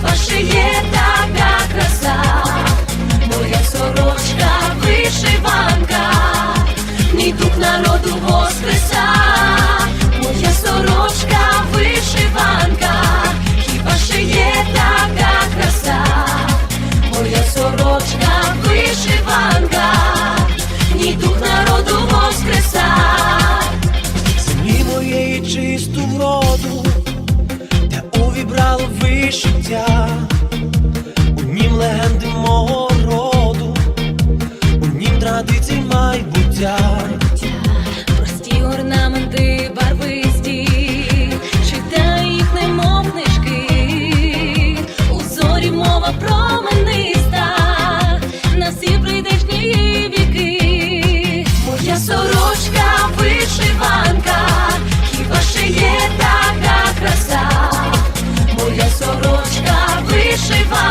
хіба є така краса, моя сорочка вишиванка, мій дух народу воскреса, моя сорочка вишиванка, хіба ще є така краса, моя сорочка вишиванка, мій дух народу воскреса. Землі моєї чисту вроду, де вишиття, у нім легенди мого роду, у нім традицій майбуття. Сорочка вишиванка,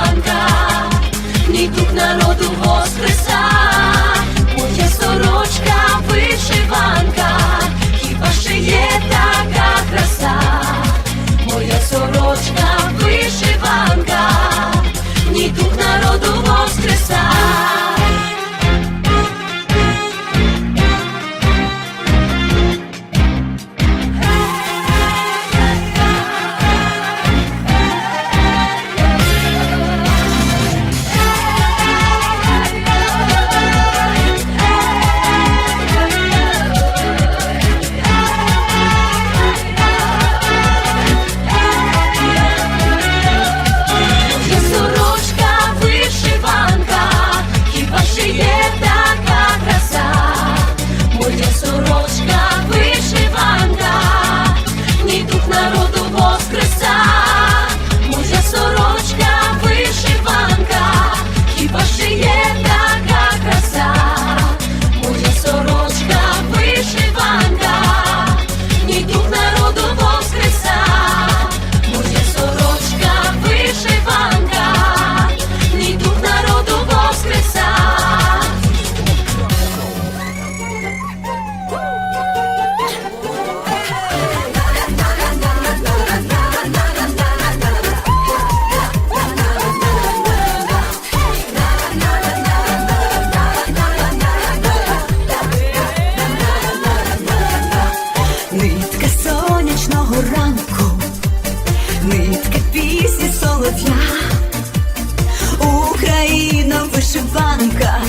вишиванка,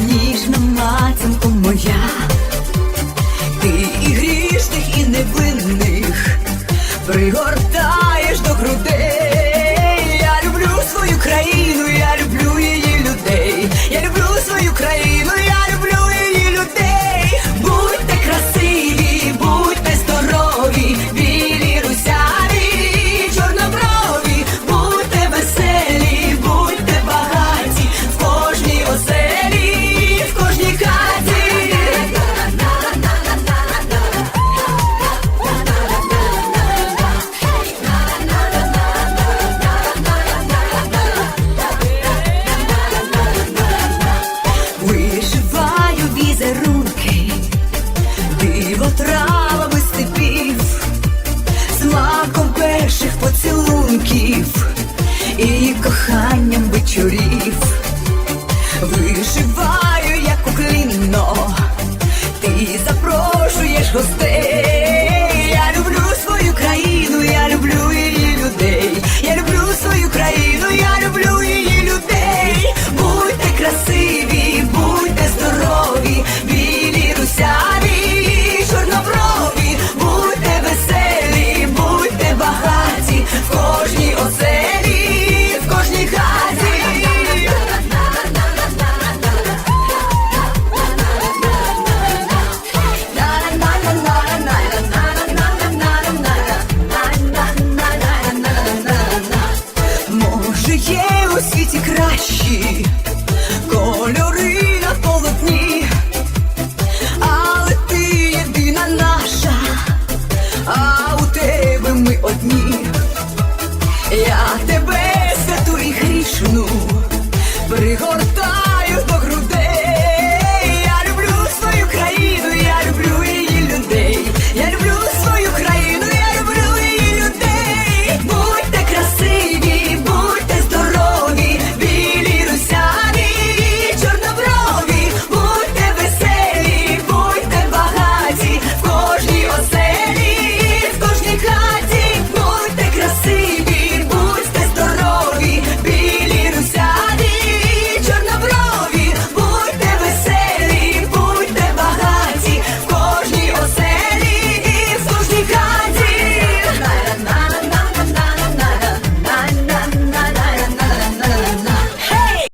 ніжна матінко моя, коханням вечорів.